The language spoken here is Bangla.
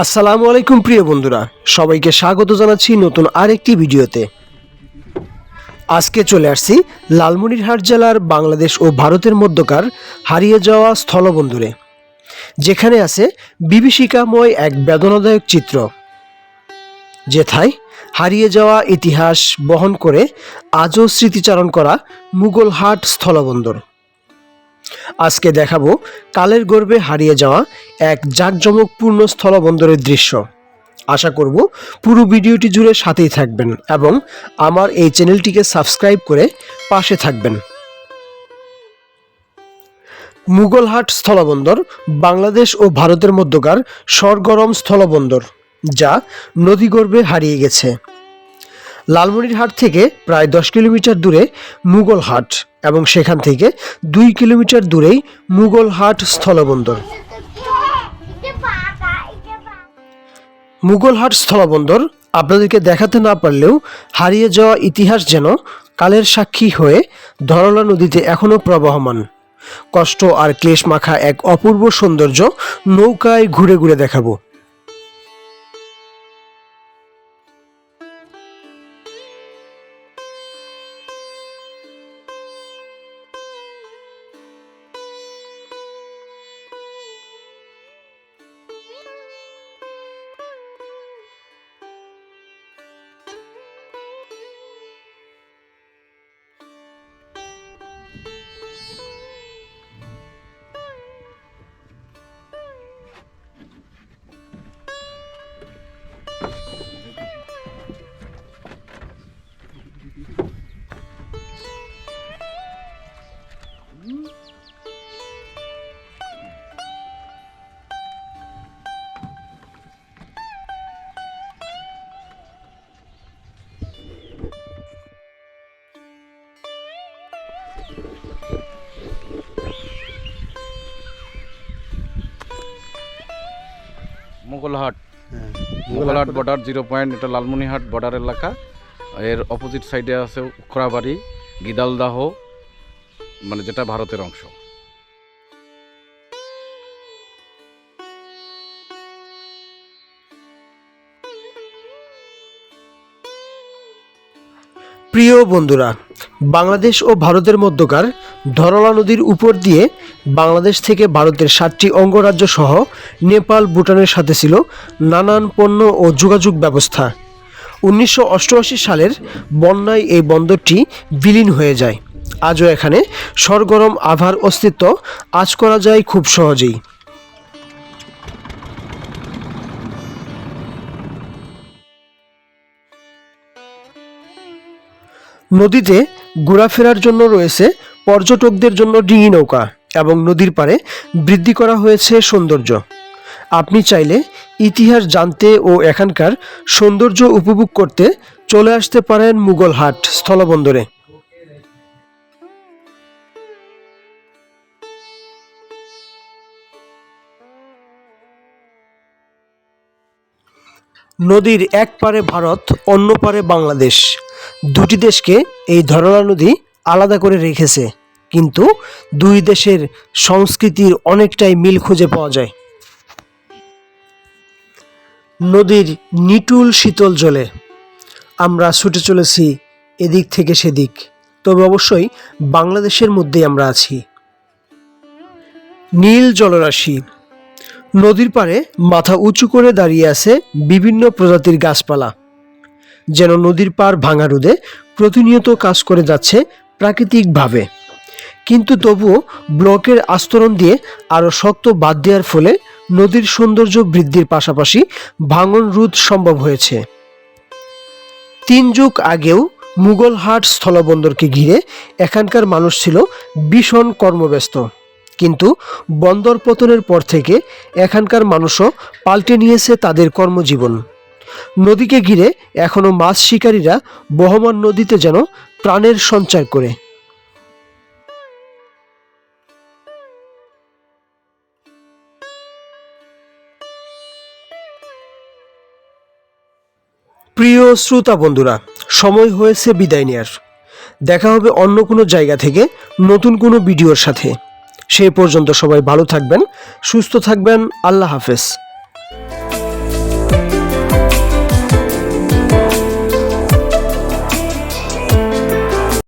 আসসালামু আলাইকুম, প্রিয় বন্ধুরা। সবাইকে স্বাগত জানাচ্ছি নতুন আরেকটি ভিডিওতে। আজকে চলে আসছি লালমনিরহাট জেলার বাংলাদেশ ও ভারতের মধ্যকার হারিয়ে যাওয়া স্থলবন্দরে, যেখানে আছে বিভীষিকাময় এক বেদনাদায়ক চিত্র, যেথায় হারিয়ে যাওয়া ইতিহাস বহন করে আজও স্মৃতিচারণ করা মুঘলহাট স্থলবন্দর। আজকে দেখাবো কালের গর্ভে হারিয়ে যাওয়া এক জাঁকজমকপূর্ণ স্থলবন্দরের দৃশ্য। আশা করব পুরো ভিডিওটি জুড়ে সাথেই থাকবেন এবং আমার এই চ্যানেলটিকে সাবস্ক্রাইব করে পাশে থাকবেন। মুঘলহাট স্থলবন্দর বাংলাদেশ ও ভারতের মধ্যকার সরগরম স্থলবন্দর, যা নদীগর্ভে হারিয়ে গেছে। লালমনিরহাট থেকে প্রায় দশ কিলোমিটার দূরে মুঘলহাট এবং সেখান থেকে দুই কিলোমিটার দূরেই মুঘলহাট স্থলবন্দর। মুঘলহাট স্থলবন্দর আপনাদেরকে দেখাতে না পারলেও হারিয়ে যাওয়া ইতিহাস যেন কালের সাক্ষী হয়ে ধরলা নদীতে এখনও প্রবহমান। কষ্ট আর ক্লেশ মাখা এক অপূর্ব সৌন্দর্য নৌকায় ঘুরে ঘুরে দেখাবো। Mogalhat Mogalhat border zero point এটা লালমনিহাট বর্ডার এলাকা। এর অপোজিট সাইডে আছে উখড়াবাড়ি গিদালদাহ মানে যেটা ভারতের অংশ। প্রিয় বন্ধুরা বাংলাদেশ ও ভারতের মধ্যকার ধরলা নদীর উপর দিয়ে বাংলাদেশ থেকে ভারতের সাতটি অঙ্গরাজ্য সহ নেপাল, ভুটানের সাথে ছিল নানান পণ্য ও যোগাযোগ ব্যবস্থা। উনিশশো অষ্টআশি সালের বন্যায় এই বন্দরটি বিলীন হয়ে যায়। আজও এখানে সরগরম আভার অস্তিত্ব আজ করা যায় খুব সহজেই। নদীতে ঘোরাফেরার জন্য রয়েছে পর্যটকদের জন্য ডিঙি নৌকা এবং নদীর পাড়ে বৃদ্ধি করা হয়েছে সৌন্দর্য। আপনি চাইলে ইতিহাস জানতে ও এখানকার সৌন্দর্য উপভোগ করতে চলে আসতে পারেন মুঘলহাট স্থলবন্দরে। নদীর এক পারে ভারত, অন্য পারে বাংলাদেশ। দুটি দেশকে এই ধরলা নদী আলাদা করে রেখেছে। কিন্তু দুই দেশের সংস্কৃতির অনেকটাই মিল খুঁজে পাওয়া যায়। নদীর নিটুল শীতল জলে আমরা ছুটে চলেছি এদিক থেকে সেদিক। তবে অবশ্যই বাংলাদেশের মধ্যেই আমরা আছি। নীল জলরাশি। নদীর পাড়ে মাথা উঁচু করে দাঁড়িয়ে আছে বিভিন্ন প্রজাতির গাছপালা। যেন নদীর পার ভাঙা রোদে প্রতিনিয়ত কাজ করে যাচ্ছে প্রাকৃতিকভাবে। কিন্তু তবুও ব্লকের আস্তরণ দিয়ে আরও শক্ত বাদ দেওয়ার ফলে নদীর সৌন্দর্য বৃদ্ধির পাশাপাশি ভাঙন রোধ সম্ভব হয়েছে। তিন যুগ আগেও মুঘলহাট স্থলবন্দরকে ঘিরে এখানকার মানুষ ছিল ভীষণ কর্মব্যস্ত। কিন্তু বন্দর পতনের পর থেকে এখানকার মানুষও পাল্টে নিয়েছে তাদের কর্মজীবন। নদীকে ঘিরে এখনও মাছ শিকারীরা বহমান নদীতে যেন প্রাণের সঞ্চার করে। প্রিয় শ্রোতা বন্ধুরা, সময় হয়েছে বিদায় নেয়ার। দেখা হবে অন্য কোনো জায়গা থেকে নতুন কোনো ভিডিওর সাথে। সেই পর্যন্ত সবাই ভালো থাকবেন, সুস্থ থাকবেন, আল্লাহ হাফেজ।